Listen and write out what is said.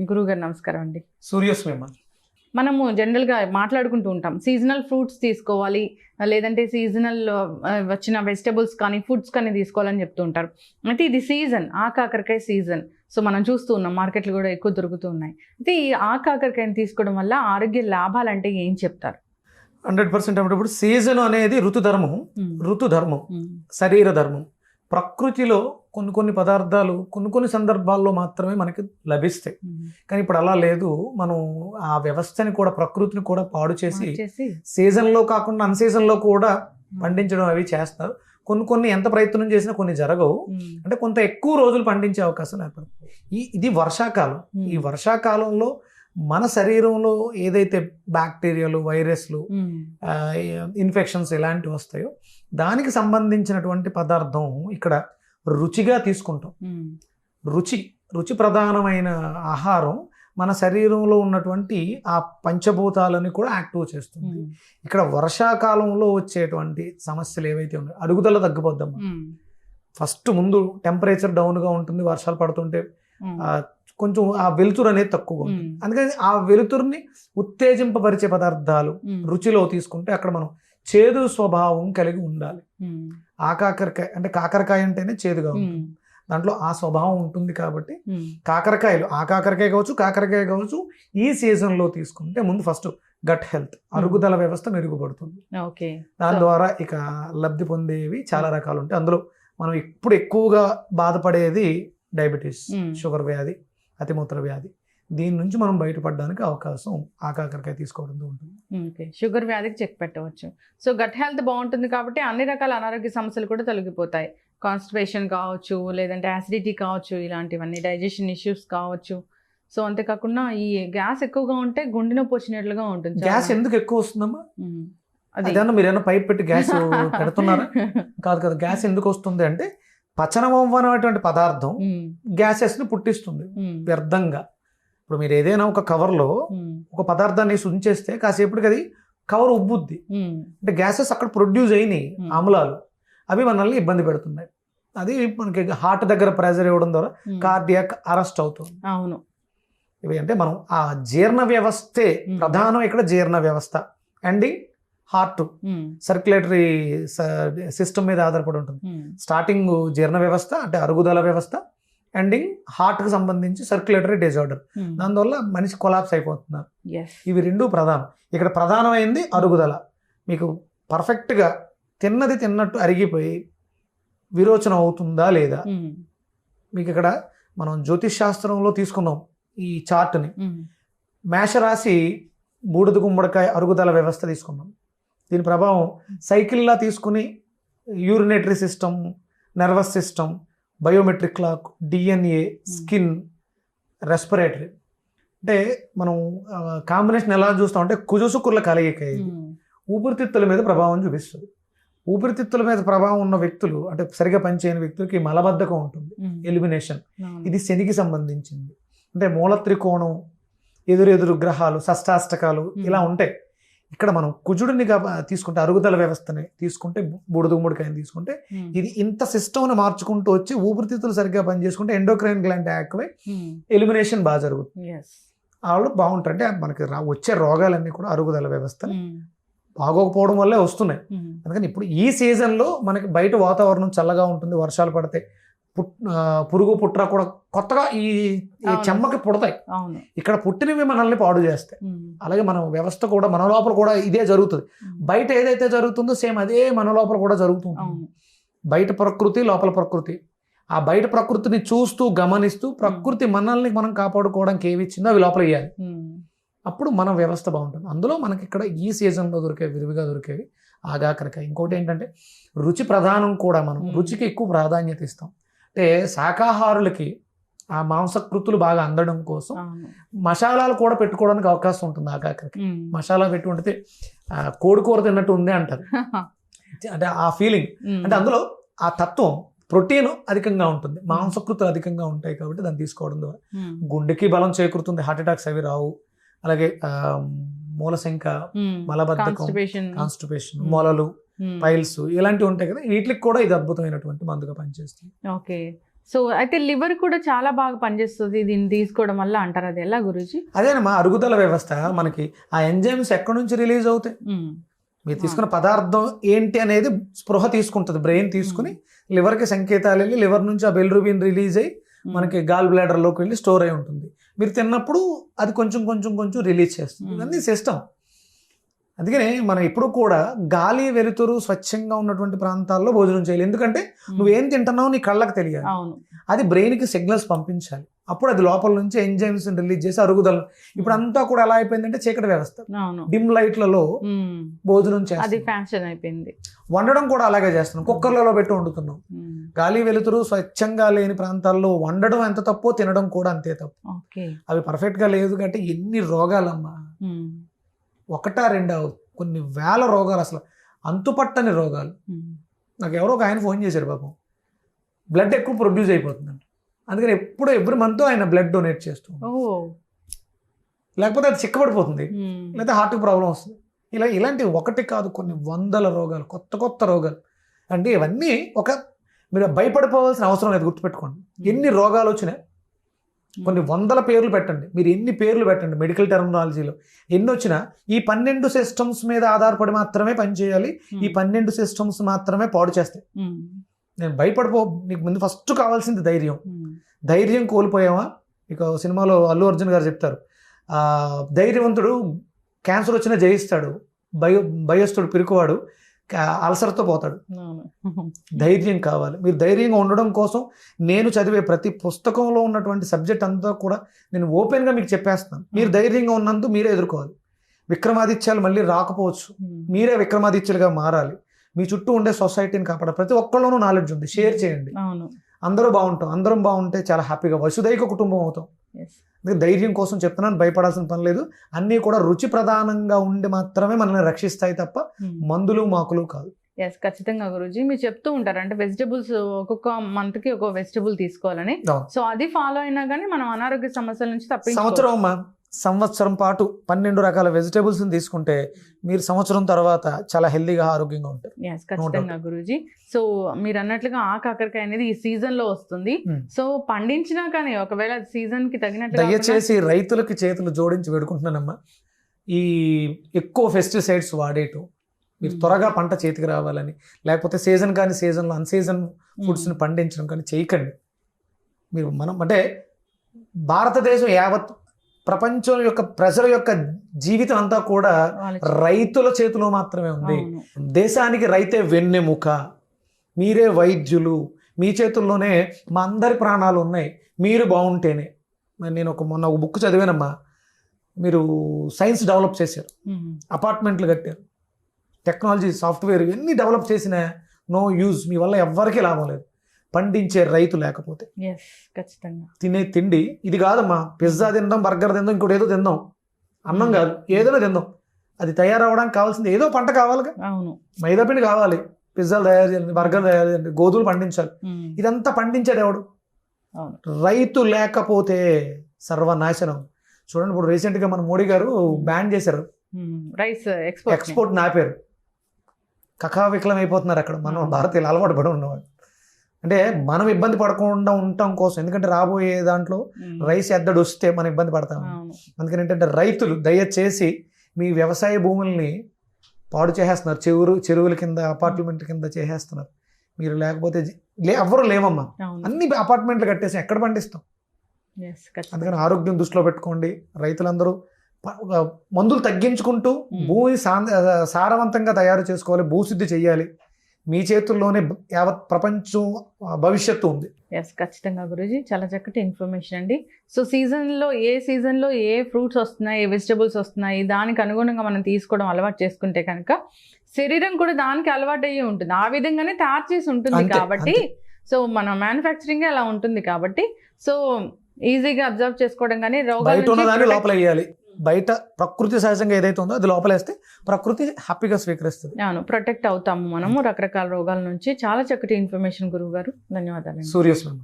గురువుగారు నమస్కారం అండి. సూర్యస్వేమ మనము జనరల్గా మాట్లాడుకుంటూ ఉంటాం. సీజనల్ ఫ్రూట్స్ తీసుకోవాలి లేదంటే సీజనల్ వచ్చిన వెజిటబుల్స్ కానీ ఫుడ్స్ కానీ తీసుకోవాలని చెప్తూ ఉంటారు. అయితే ఇది సీజన్ ఆ కాకరకాయ సీజన్. సో మనం చూస్తూ ఉన్నాం మార్కెట్లు కూడా ఎక్కువ దొరుకుతూ ఉన్నాయి. అయితే ఈ ఆ కాకరకాయని తీసుకోవడం వల్ల ఆరోగ్య లాభాలు అంటే ఏం చెప్తారు? హండ్రెడ్ పర్సెంట్ అప్పుడు సీజన్ అనేది ఋతుధర్మం. ఋతుధర్మం. శరీర ధర్మం ప్రకృతిలో కొన్ని కొన్ని పదార్థాలు కొన్ని కొన్ని సందర్భాల్లో మాత్రమే మనకి లభిస్తాయి. కానీ ఇప్పుడు అలా లేదు. మనం ఆ వ్యవస్థని కూడా ప్రకృతిని కూడా పాడు చేసి సీజన్లో కాకుండా అన్ సీజన్లో కూడా పండించడం అవి చేస్తారు. కొన్ని కొన్ని ఎంత ప్రయత్నం చేసినా కొన్ని జరగవు. అంటే కొంత ఎక్కువ రోజులు పండించే అవకాశం ఏర్పడుతుంది ఈ ఇది వర్షాకాలం. ఈ వర్షాకాలంలో మన శరీరంలో ఏదైతే బ్యాక్టీరియాలు వైరస్లు ఇన్ఫెక్షన్స్ ఎలాంటివి వస్తాయో దానికి సంబంధించినటువంటి పదార్థం ఇక్కడ రుచిగా తీసుకుంటాం. రుచి రుచి ప్రధానమైన ఆహారం మన శరీరంలో ఉన్నటువంటి ఆ పంచభూతాలని కూడా యాక్టివ్ చేస్తుంది. ఇక్కడ వర్షాకాలంలో వచ్చేటువంటి సమస్యలు ఏవైతే ఉన్నాయో అరుగుదల తగ్గిపోద్దమ్మా. ఫస్ట్ ముందు టెంపరేచర్ డౌన్గా ఉంటుంది వర్షాలు పడుతుంటే కొంచెం ఆ వెలుతురు అనేది తక్కువగా ఉంటుంది. అందుకని ఆ వెలుతురుని ఉత్తేజింపబరిచే పదార్థాలు రుచిలో తీసుకుంటే అక్కడ మనం చేదు స్వభావం కలిగి ఉండాలి. ఆ కాకరకాయ అంటే కాకరకాయ అంటేనే చేదుగా ఉంటుంది. దాంట్లో ఆ స్వభావం ఉంటుంది కాబట్టి కాకరకాయలు ఆ కాకరకాయ కావచ్చు కాకరకాయ కావచ్చు ఈ సీజన్లో తీసుకుంటే ముందు ఫస్ట్ గట్ హెల్త్ అరుగుదల వ్యవస్థ మెరుగుపడుతుంది. దాని ద్వారా ఇక లబ్ధి పొందేవి చాలా రకాలు ఉంటాయి. అందులో మనం ఇప్పుడు ఎక్కువగా బాధపడేది డయాబెటీస్. షుగర్ వ్యాధి అతిమూత్ర వ్యాధి. దీని నుంచి మనం బయటపడడానికి అవకాశం ఆ కాకరకాయ తీసుకోవడంతో ఉంటుంది. ఓకే. షుగర్ వ్యాధికి చెక్ పెట్టవచ్చు. సో గట్ హెల్త్ బాగుంటుంది కాబట్టి అన్ని రకాల అనారోగ్య సమస్యలు కూడా తొలగిపోతాయి. కాన్స్టిపేషన్ కావచ్చు లేదంటే యాసిడిటీ కావచ్చు ఇలాంటివన్నీ డైజెషన్ ఇష్యూస్ కావచ్చు. సో అంతేకాకుండా ఈ గ్యాస్ ఎక్కువగా ఉంటే గుండె నొప్పి వచ్చినట్లుగా ఉంటుంది గ్యాస్. ఎందుకు ఎక్కువ వస్తుందమ్మా? ఉమ్. అది అదేమన్నా మీరు ఏమైనా పైప్ పెట్టి గ్యాస్ పెడుతున్నారా? కాదు కదా గ్యాస్ ఎందుకు వస్తుంది అంటే పచనం అవ్వనటువంటి పదార్థం ఉమ్, గ్యాసెస్ని పుట్టిస్తుంది వ్యర్థంగా. ఇప్పుడు మీరు ఏదైనా ఒక కవర్లో ఒక పదార్థాన్ని ఉంచేస్తే కాసేపటికి అది కవర్ ఉబ్బుద్ది. అంటే గ్యాసెస్ అక్కడ ప్రొడ్యూస్ అయినాయి. ఆమ్లాలు. అవి మనల్ని ఇబ్బంది పెడుతున్నాయి. అది మనకి హార్ట్ దగ్గర ప్రెజర్ ఇవ్వడం ద్వారా. కార్డియాక్ అరెస్ట్ అవుతుంది. అవును. ఇవి అంటే మనం ఆ జీర్ణ వ్యవస్థే. ప్రధానం ఇక్కడ జీర్ణ వ్యవస్థ. ఎండింగ్ హార్ట్ సర్క్యులేటరీ సిస్టమ్ మీద ఆధారపడి ఉంటుంది. స్టార్టింగ్ జీర్ణ వ్యవస్థ అంటే అరుగుదల వ్యవస్థ ఎండింగ్ హార్ట్కి సంబంధించి సర్క్యులేటరీ డిజార్డర్ ఉమ్. దానివల్ల మనిషి కొలాప్స్ అయిపోతున్నారు. ఇవి రెండు ప్రధానం. ఇక్కడ ప్రధానమైంది అరుగుదల. మీకు పర్ఫెక్ట్గా తిన్నది తిన్నట్టు అరిగిపోయి విరోచన అవుతుందా లేదా? ఉమ్, మీకు ఇక్కడ మనం జ్యోతిష్ శాస్త్రంలో తీసుకున్నాం ఈ చార్ట్ని ఉమ్, మేషరాశి బూడిద గుమ్మడికాయ అరుగుదల వ్యవస్థ తీసుకున్నాం. దీని ప్రభావం సైకిల్లా తీసుకుని urinary system nervous system biometric clock DNA skin respiratory. అంటే మనం కాంబినేషన్ ఎలా చూస్తాం అంటే కుజుసుకుర్ల కలయిక ఇది ఉమ్, ఊపిరితిత్తుల మీద ప్రభావం చూపిస్తుంది. ఊపిరితిత్తుల మీద ప్రభావం ఉన్న వ్యక్తులు అంటే సరిగా పనిచేయని వ్యక్తులకి మలబద్ధకం ఉంటుంది. ఎలిమినేషన్ అవును. ఇది శనికి సంబంధించింది. అంటే మూల త్రికోణం ఎదురెదురు గ్రహాలు షష్టాష్టకాలు ఇలా ఉంటాయి. ఇక్కడ మనం కుజుడిని తీసుకుంటే అరుగుదల వ్యవస్థని తీసుకుంటే బూడిద గుమ్మడికాయని తీసుకుంటే ఇది ఇంత సిస్టమ్ని మార్చుకుంటూ వచ్చి ఊపిరితిత్తులు సరిగ్గా పనిచేసుకుంటే endocrine gland active um, elimination బాగా జరుగుతుంది. వాళ్ళు బాగుంటారు అంటే మనకి వచ్చే రోగాలన్నీ కూడా అరుగుదల వ్యవస్థ ఉమ్, బాగోకపోవడం వల్లే వస్తున్నాయి. అందుకని ఇప్పుడు ఈ సీజన్లో మనకి బయట వాతావరణం చల్లగా ఉంటుంది వర్షాలు పడతాయి పుట్ పురుగు పుట్ర కూడా కొత్తగా ఈ. చెమ్మకి పుడతాయి. ఇక్కడ పుట్టినవి మనల్ని పాడు చేస్తాయి. అలాగే మన వ్యవస్థ కూడా మన లోపల కూడా ఇదే జరుగుతుంది. బయట ఏదైతే జరుగుతుందో సేమ్ అదే మన లోపల కూడా జరుగుతుంది బయట ప్రకృతి లోపల ప్రకృతి. ఆ బయట ప్రకృతిని చూస్తూ గమనిస్తూ ప్రకృతి మనల్ని మనం కాపాడుకోవడానికి ఏవి ఇచ్చిందో అవి లోపల ఇవ్వాలి అప్పుడు మన వ్యవస్థ బాగుంటుంది. అందులో మనకి ఇక్కడ ఈ సీజన్లో దొరికే విరివిగా దొరికేవి ఆగాకరకాయ. ఇంకోటి ఏంటంటే రుచి ప్రధానం కూడా మనం. రుచికి ఎక్కువ ప్రాధాన్యత ఇస్తాం. అంటే శాకాహారులకి ఆ మాంసకృతులు బాగా అందడం కోసం మసాలాలు కూడా పెట్టుకోవడానికి అవకాశం ఉంటుంది ఆగాకరకాయ ఉమ్, మసాలా పెట్టి ఆ, కోడి కూర తిన్నట్టు ఉంది అంటారు. అంటే ఆ ఫీలింగ్ అంటే అందులో ఆ తత్వం ప్రోటీన్ అధికంగా ఉంటుంది. మాంసకృతులు అధికంగా ఉంటాయి కాబట్టి దాన్ని తీసుకోవడం ద్వారా. గుండెకి బలం చేకూరుతుంది హార్ట్ అటాక్స్ అవి రావు. అలాగే మూలశంక మలబద్ధకం కాన్స్టిపేషన్. మొలలు పైల్స్ ఇలాంటివి ఉంటాయి కదా వీటికి కూడా ఇది అద్భుతమైనటువంటి మందుగా పనిచేస్తుంది. ఓకే. సో అయితే లివర్ కూడా చాలా బాగా పనిచేస్తుంది దీన్ని తీసుకోవడం వల్ల అంటారు అది ఎలా గురుజీ? అదేనమ్మా అరుగుదల వ్యవస్థ మనకి ఆ ఎంజైమ్స్ ఎక్కడి నుంచి రిలీజ్ అవుతాయి? మీరు తీసుకున్న పదార్థం ఏంటి అనేది స్పృహ తీసుకుంటుంది బ్రెయిన్ తీసుకుని లివర్కి సంకేతాలు వెళ్ళి లివర్ నుంచి ఆ బెల్రూబిన్ రిలీజ్ అయ్యి మనకి గాల్ బ్లాడర్లోకి వెళ్ళి స్టోర్ అయి ఉంటుంది. మీరు తిన్నప్పుడు అది కొంచెం కొంచెం కొంచెం రిలీజ్ చేస్తుంది. అన్ని సిస్టమ్. అందుకనే మనం ఎప్పుడు కూడా గాలి వెలుతురు స్వచ్ఛంగా ఉన్నటువంటి ప్రాంతాల్లో భోజనం చేయాలి. ఎందుకంటే నువ్వేం తింటున్నావు నీ కళ్ళకి తెలియాలి. అది బ్రెయిన్కి సిగ్నల్స్ పంపించాలి. అప్పుడు అది లోపల నుంచి ఎంజైమ్స్ రిలీజ్ చేసి అరుగుదల ఇప్పుడు అంతా కూడా ఎలా అయిపోయిందంటే చీకటి వ్యవస్థ. డిమ్ లైట్లలో. భోజనం అది చేస్తాం. ఫ్యాషన్ అయిపోయింది. వండడం కూడా అలాగే చేస్తున్నాం. కుక్కర్లలో పెట్టి వండుతున్నాం. గాలి వెలుతురు స్వచ్ఛంగా లేని ప్రాంతాల్లో వండడం ఎంత తప్పో తినడం కూడా అంతే తప్పు. అవి పర్ఫెక్ట్గా లేదు కాబట్టి ఎన్ని రోగాలమ్మా. ఒకటా రెండా కొన్ని వేల రోగాలు అసలు. అంతుపట్టని రోగాలు. నాకు ఎవరో ఒక ఆయన ఫోన్ చేశారు పాపం. బ్లడ్ ఎక్కువ ప్రొడ్యూస్ అయిపోతుందంట. అందుకని ఎప్పుడో ఎవ్రీ మంత్ ఆయన బ్లడ్ డొనేట్ చేస్తూ లేకపోతే అది చిక్కబడిపోతుంది. ఉమ్. లేదా హార్ట్ ప్రాబ్లం వస్తుంది. ఇలా ఇలాంటి ఒకటి కాదు కొన్ని వందల రోగాలు కొత్త కొత్త రోగాలు. అంటే ఇవన్నీ ఒక మీరు భయపడిపోవాల్సిన అవసరం లేదు గుర్తుపెట్టుకోండి. ఎన్ని రోగాలు వచ్చినాయి కొన్ని వందల పేర్లు పెట్టండి. మీరు ఎన్ని పేర్లు పెట్టండి మెడికల్ టెర్మినాలజీలో ఎన్ని వచ్చినా ఈ పన్నెండు సిస్టమ్స్ మీద ఆధారపడి మాత్రమే పనిచేయాలి. ఈ పన్నెండు సిస్టమ్స్ మాత్రమే పాడు చేస్తాయి ఉమ్. నేను భయపడిపో నీకు ముందు ఫస్ట్ కావాల్సింది ధైర్యం. ధైర్యం కోల్పోయావా? ఇక సినిమాలో అల్లు అర్జున్ గారు చెప్తారు. ఆ ధైర్యవంతుడు క్యాన్సర్ వచ్చినా జయిస్తాడు. భయ భయస్తుడు పిరుకువాడు. అల్సర్తో పోతాడు. ధైర్యం కావాలి. మీరు ధైర్యంగా ఉండడం కోసం నేను చదివే ప్రతి పుస్తకంలో ఉన్నటువంటి సబ్జెక్ట్ అంతా కూడా నేను ఓపెన్గా మీకు చెప్పేస్తాను. మీరు ధైర్యంగా ఉన్నందుకు మీరే ఎదుర్కోవాలి. విక్రమాదిత్యాలు మళ్ళీ రాకపోవచ్చు. మీరే విక్రమాదిత్యులుగా మారాలి. మీ చుట్టూ ఉండే సొసైటీని కాపాడాలి. ప్రతి ఒక్కళ్ళలోనూ నాలెడ్జ్ ఉంది. షేర్ చేయండి. అందరూ బాగుంటాం. అందరం బాగుంటే చాలా హ్యాపీగా. వసుదైక కుటుంబం అవుతాం. అందుకే ధైర్యం కోసం చెప్తున్నాను భయపడాల్సిన పని లేదు. అన్నీ కూడా రుచి ప్రధానంగా ఉండి మాత్రమే మనల్ని రక్షిస్తాయి తప్ప ఉమ్. మందులు మాకులు కాదు. ఎస్ ఖచ్చితంగా గురుజీ. మీరు చెప్తూ ఉంటారు. అంటే వెజిటబుల్స్ ఒక్కొక్క మంత్కి ఒక వెజిటబుల్ తీసుకోవాలని. సో అది ఫాలో అయినా కానీ మనం అనారోగ్య సమస్యల నుంచి తప్పించుకోవచ్చు. సంవత్సరం సంవత్సరం పాటు పన్నెండు రకాల వెజిటేబుల్స్ తీసుకుంటే మీరు సంవత్సరం తర్వాత చాలా హెల్దీగా ఆరోగ్యంగా ఉంటారు. ఖచ్చితంగా గురూజీ. సో మీరు అన్నట్లుగా ఆ కాకరకాయ అనేది ఈ సీజన్లో వస్తుంది. Hmm. సో పండించినా కానీ ఒకవేళ సీజన్కి తగినట్లు దయచేసి రైతులకి చేతులు జోడించి వేడుకుంటున్నానమ్మా. ఈ ఎక్కువ పెస్టిసైడ్స్ వాడేయటం మీరు Hmm. త్వరగా పంట చేతికి రావాలని లేకపోతే సీజన్ కానీ సీజన్లో అన్సీజన్ ఫుడ్స్ని పండించడం కానీ చేయకండి. మీరు మనం అంటే భారతదేశం యావత్ ప్రపంచం యొక్క ప్రజల యొక్క జీవితం అంతా కూడా రైతుల చేతిలో మాత్రమే ఉంది. దేశానికి రైతే వెన్నెముక మీరే వైద్యులు మీ చేతుల్లోనే మా అందరి ప్రాణాలు ఉన్నాయి. మీరు బాగుంటేనే. నేను ఒక మొన్న ఒక బుక్ చదివానమ్మా. మీరు సైన్స్ డెవలప్ చేశారు. అపార్ట్మెంట్లు కట్టారు. టెక్నాలజీ సాఫ్ట్వేర్ ఇవన్నీ డెవలప్ చేసిన నో యూజ్. మీ వల్ల ఎవ్వరికీ లాభం లేదు. పండించే రైతు లేకపోతే. ఖచ్చితంగా. తినే తిండి ఇది కాదమ్మా పిజ్జా తిందాం బర్గర్ తిందాం ఇంకోటి ఏదో తిందాం. అన్నం కాదు ఏదైనా తిందాం. అది తయారవడానికి కావాల్సింది ఏదో పంట కావాలిగా. అవును. మైదా పిండి కావాలి పిజ్జాలు తయారు చేయాలి బర్గర్ తయారు చేయాలి గోధుమలు పండించాలి. ఉమ్. ఇదంతా పండించాడు ఎవడు? రైతు లేకపోతే సర్వనాశనం. చూడండి ఇప్పుడు రీసెంట్గా మన మోడీ గారు బ్యాన్ చేశారు. రైస్ ఎక్స్పోర్ట్ ఎక్స్పోర్ట్ నాపారు. కకా వికలం అయిపోతున్నారు అక్కడ. మనం Hmm. భారతీయులు అలవాటు పడి ఉన్నవాడు అంటే మనం ఇబ్బంది పడకుండా ఉండటం కోసం ఎందుకంటే రాబోయే దాంట్లో రైస్ ఎద్దడు వస్తే మనం ఇబ్బంది పడతాం. అందుకని ఏంటంటే రైతులు దయచేసి మీ వ్యవసాయ భూముల్ని పాడు చేసేస్తున్నారు. చెరువు చెరువుల కింద అపార్ట్మెంట్ కింద చేసేస్తున్నారు. మీరు లేకపోతే లే ఎవ్వరు లేవమ్మా. అన్ని అపార్ట్మెంట్లు కట్టేసి ఎక్కడ పండిస్తాం? అందుకని ఆరోగ్యం దృష్టిలో పెట్టుకోండి. రైతులందరూ మందులు తగ్గించుకుంటూ. భూమి సారవంతంగా తయారు చేసుకోవాలి. భూశుద్ధి చేయాలి మీ చేతుల్లోనే యావత్ ప్రపంచం భవిష్యత్తు ఉంది. ఎస్ ఖచ్చితంగా గురూజీ. చాలా చక్కటి ఇన్ఫర్మేషన్ అండి. సో సీజన్లో ఏ సీజన్లో ఏ ఫ్రూట్స్ వస్తున్నాయి ఏ వెజిటబుల్స్ వస్తున్నాయి దానికి అనుగుణంగా మనం తీసుకోవడం అలవాటు చేసుకుంటే కనుక శరీరం కూడా దానికి అలవాటు అయ్యి ఉంటుంది. ఆ విధంగానే తయారు చేసి ఉంటుంది కాబట్టి. సో మన మ్యానుఫ్యాక్చరింగ్ అలా ఉంటుంది కాబట్టి. సో ఈజీగా అబ్జర్వ్ చేసుకోవడం కానీ రోగాల బయట ప్రకృతి సహజంగా ఏదైతే ఉందో అది లోపలేస్తే ప్రకృతి హ్యాపీగా స్వీకరిస్తుంది. అవును ప్రొటెక్ట్ అవుతాము మనము రకరకాల రోగాల నుంచి. చాలా చక్కటి ఇన్ఫర్మేషన్ గురువు గారు. ధన్యవాదాలు సూర్యస్వామి